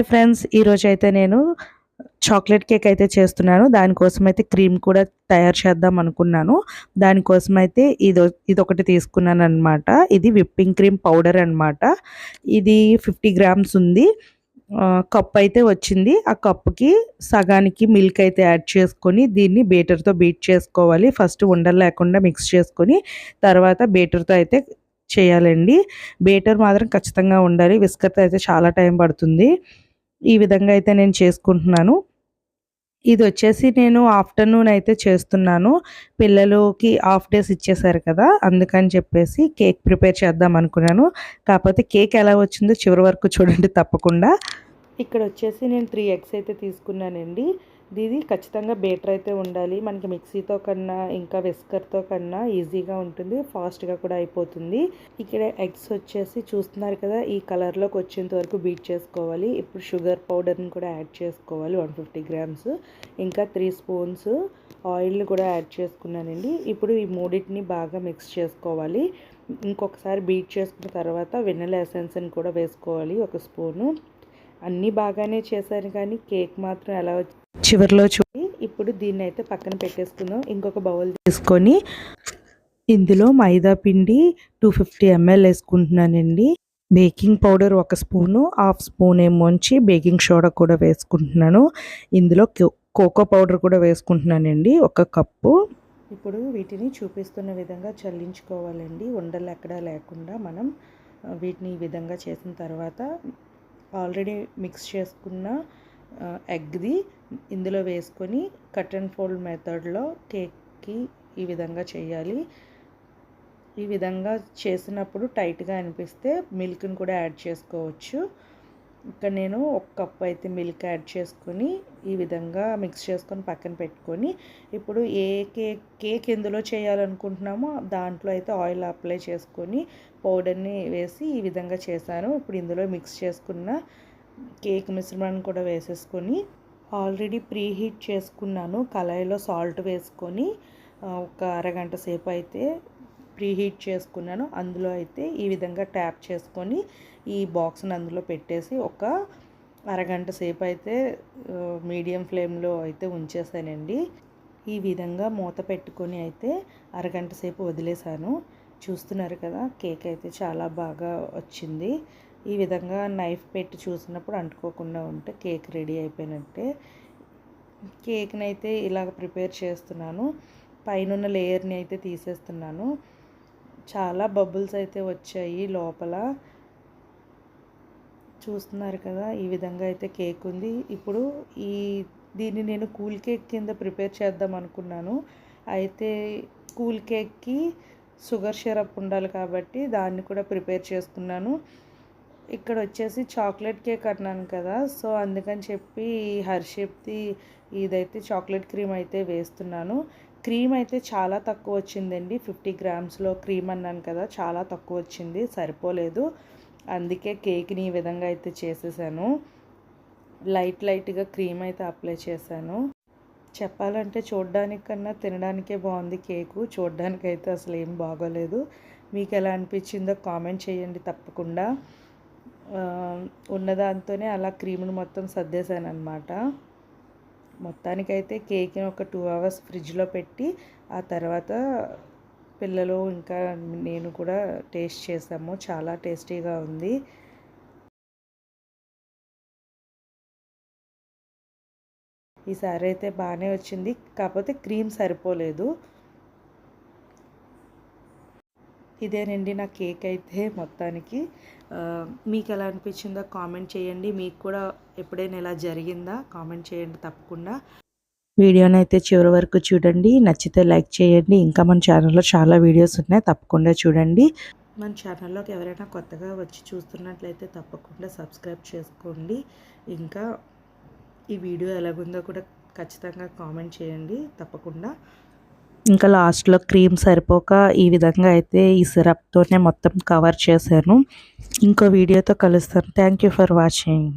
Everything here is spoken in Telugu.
హాయ్ ఫ్రెండ్స్ ఈరోజు అయితే నేను చాక్లెట్ కేక్ అయితే చేస్తున్నాను. దానికోసం అయితే క్రీమ్ కూడా తయారు చేద్దాం అనుకున్నాను. దానికోసం అయితే ఇది ఇది ఒకటి తీసుకున్నాను అనమాట ఇది విప్పింగ్ క్రీమ్ పౌడర్ అనమాట ఇది ఫిఫ్టీ గ్రామ్స్ ఉంది. కప్ అయితే వచ్చింది. ఆ కప్కి సగానికి మిల్క్ అయితే యాడ్ చేసుకొని దీన్ని బేటర్తో బీట్ చేసుకోవాలి. ఫస్ట్ ఉండలు లేకుండా మిక్స్ చేసుకొని తర్వాత బేటర్తో అయితే చేయాలండి. బేటర్ మాత్రం ఖచ్చితంగా ఉండాలి. విస్కర్తో అయితే చాలా టైం పడుతుంది. ఈ విధంగా అయితే నేను చేసుకుంటున్నాను. ఇది వచ్చేసి నేను ఆఫ్టర్నూన్ అయితే చేస్తున్నాను. పిల్లలకి హాఫ్ డేస్ ఇచ్చేసారు కదా అందుకని చెప్పేసి కేక్ ప్రిపేర్ చేద్దాం అనుకున్నాను. కాకపోతే కేక్ ఎలా వచ్చిందో చివరి వరకు చూడండి తప్పకుండా. ఇక్కడ వచ్చేసి నేను త్రీ ఎగ్స్ అయితే తీసుకున్నానండి. ఇది ఖచ్చితంగా బేటర్ అయితే ఉండాలి. మనకి మిక్సీతో కన్నా ఇంకా విస్కర్తో కన్నా ఈజీగా ఉంటుంది. ఫాస్ట్గా కూడా అయిపోతుంది. ఇక్కడ ఎగ్స్ వచ్చేసి చూస్తున్నారు కదా ఈ కలర్లోకి వచ్చేంత వరకు బీట్ చేసుకోవాలి. ఇప్పుడు షుగర్ పౌడర్ని కూడా యాడ్ చేసుకోవాలి వన్ ఫిఫ్టీ గ్రామ్స్. ఇంకా త్రీ స్పూన్స్ ఆయిల్ని కూడా యాడ్ చేసుకున్నానండి. ఇప్పుడు ఈ మూడింటిని బాగా మిక్స్ చేసుకోవాలి. ఇంకొకసారి బీట్ చేసుకున్న తర్వాత వెన్నెల ఎసెన్స్ని కూడా వేసుకోవాలి ఒక స్పూను. అన్నీ బాగానే చేశాను కానీ కేక్ మాత్రం ఎలా చివరిలో చూడి ఇప్పుడు దీన్ని అయితే పక్కన పెట్టేసుకుందాం. ఇంకొక బౌల్ తీసుకొని ఇందులో మైదా పిండి టూ ఫిఫ్టీ ఎంఎల్ వేసుకుంటున్నానండి. బేకింగ్ పౌడర్ ఒక స్పూను హాఫ్ స్పూన్ ఏమోంచి బేకింగ్ సోడా కూడా వేసుకుంటున్నాను. ఇందులో కోకో పౌడర్ కూడా వేసుకుంటున్నానండి ఒక కప్పు. ఇప్పుడు వీటిని చూపిస్తున్న విధంగా చల్లించుకోవాలండి. ఉండలు ఎక్కడా లేకుండా మనం వీటిని ఈ విధంగా చేసిన తర్వాత ఆల్రెడీ మిక్స్ చేసుకున్న ఎగ్ది ఇందులో వేసుకొని కట్ అండ్ ఫోల్డ్ మెథడ్లో కేక్కి ఈ విధంగా చేయాలి. ఈ విధంగా చేసినప్పుడు టైట్గా అనిపిస్తే మిల్క్ని కూడా యాడ్ చేసుకోవచ్చు. ఇక్కడ నేను ఒక కప్ అయితే మిల్క్ యాడ్ చేసుకొని ఈ విధంగా మిక్స్ చేసుకొని పక్కన పెట్టుకొని ఇప్పుడు ఏ కేక్ కేక్ ఎందులో చేయాలనుకుంటున్నామో దాంట్లో అయితే ఆయిల్ అప్లై చేసుకొని పౌడర్ని వేసి ఈ విధంగా చేశాను. ఇప్పుడు ఇందులో మిక్స్ చేసుకున్న కేక్ మిశ్రమాన్ని కూడా వేసేసుకొని ఆల్రెడీ ప్రీ హీట్ చేసుకున్నాను. కళాయిలో సాల్ట్ వేసుకొని ఒక అరగంట సేపు అయితే ప్రీ హీట్ చేసుకున్నాను. అందులో అయితే ఈ విధంగా ట్యాప్ చేసుకొని ఈ బాక్స్ని అందులో పెట్టేసి ఒక అరగంట సేపు అయితే మీడియం ఫ్లేమ్లో అయితే ఉంచేసానండి. ఈ విధంగా మూత పెట్టుకొని అయితే అరగంట సేపు వదిలేసాను. చూస్తున్నారు కదా కేక్ అయితే చాలా బాగా వచ్చింది. ఈ విధంగా నైఫ్ పెట్టి చూసినప్పుడు అంటుకోకుండా ఉంటే కేక్ రెడీ అయిపోయినట్టే. కేక్ని అయితే ఇలాగ ప్రిపేర్ చేస్తున్నాను. పైన లేయర్ని అయితే తీసేస్తున్నాను. చాలా బబుల్స్ అయితే వచ్చాయి లోపల. చూస్తున్నారు కదా ఈ విధంగా అయితే కేక్ ఉంది. ఇప్పుడు ఈ దీన్ని నేను కూల్ కేక్ కింద ప్రిపేర్ చేద్దాం అనుకున్నాను. అయితే కూల్ కేక్కి షుగర్ సిరప్ ఉండాలి కాబట్టి దాన్ని కూడా ప్రిపేర్ చేసుకున్నాను ఇక్కడ వచ్చేసి చాక్లెట్ కేక్ అన్నాను కదా సో అందుకని చెప్పి హర్షిప్ది ఇదైతే చాక్లెట్ క్రీమ్ అయితే వేస్తున్నాను. క్రీమ్ అయితే చాలా తక్కువ వచ్చిందండి. ఫిఫ్టీ గ్రామ్స్లో క్రీమ్ అన్నాను కదా చాలా తక్కువ వచ్చింది సరిపోలేదు. అందుకే కేక్ని ఈ విధంగా అయితే చేసేసాను. లైట్ లైట్గా క్రీమ్ అయితే అప్లై చేశాను. చెప్పాలంటే చూడడానికి కన్నా తినడానికే బాగుంది కేకు. చూడడానికి అయితే అసలు ఏం బాగోలేదు. మీకు ఎలా అనిపించిందో కామెంట్ చేయండి తప్పకుండా. ఉన్నదాంతోనే అలా క్రీమ్ను మొత్తం సర్దేశాను అనమాట మొత్తానికైతే కేక్ని ఒక టూ అవర్స్ ఫ్రిడ్జ్లో పెట్టి ఆ తర్వాత పిల్లలు ఇంకా నేను కూడా టేస్ట్ చేసాము. చాలా టేస్టీగా ఉంది. ఈసారి అయితే బాగానే వచ్చింది. కాకపోతే క్రీమ్ సరిపోలేదు. ఇదేనండి నా కేక్ అయితే మొత్తానికి. మీకు ఎలా అనిపించిందో కామెంట్ చేయండి. మీకు కూడా ఎప్పుడైనా ఇలా జరిగిందా? కామెంట్ చేయండి తప్పకుండా. వీడియోని అయితే చివరి వరకు చూడండి. నచ్చితే లైక్ చేయండి. ఇంకా మన ఛానల్లో చాలా వీడియోస్ ఉన్నాయి. తప్పకుండా చూడండి. మన ఛానల్లోకి ఎవరైనా కొత్తగా వచ్చి చూస్తున్నట్లయితే తప్పకుండా సబ్స్క్రైబ్ చేసుకోండి. ఇంకా ఈ వీడియో ఎలాగుందో కూడా ఖచ్చితంగా కామెంట్ చేయండి. తప్పకుండా. ఇంకా లాస్ట్లో క్రీమ్ సరిపోక ఈ విధంగా అయితే ఈ సిరప్తోనే మొత్తం కవర్ చేశాను. ఇంకో వీడియోతో కలుస్తాను. Thank you for watching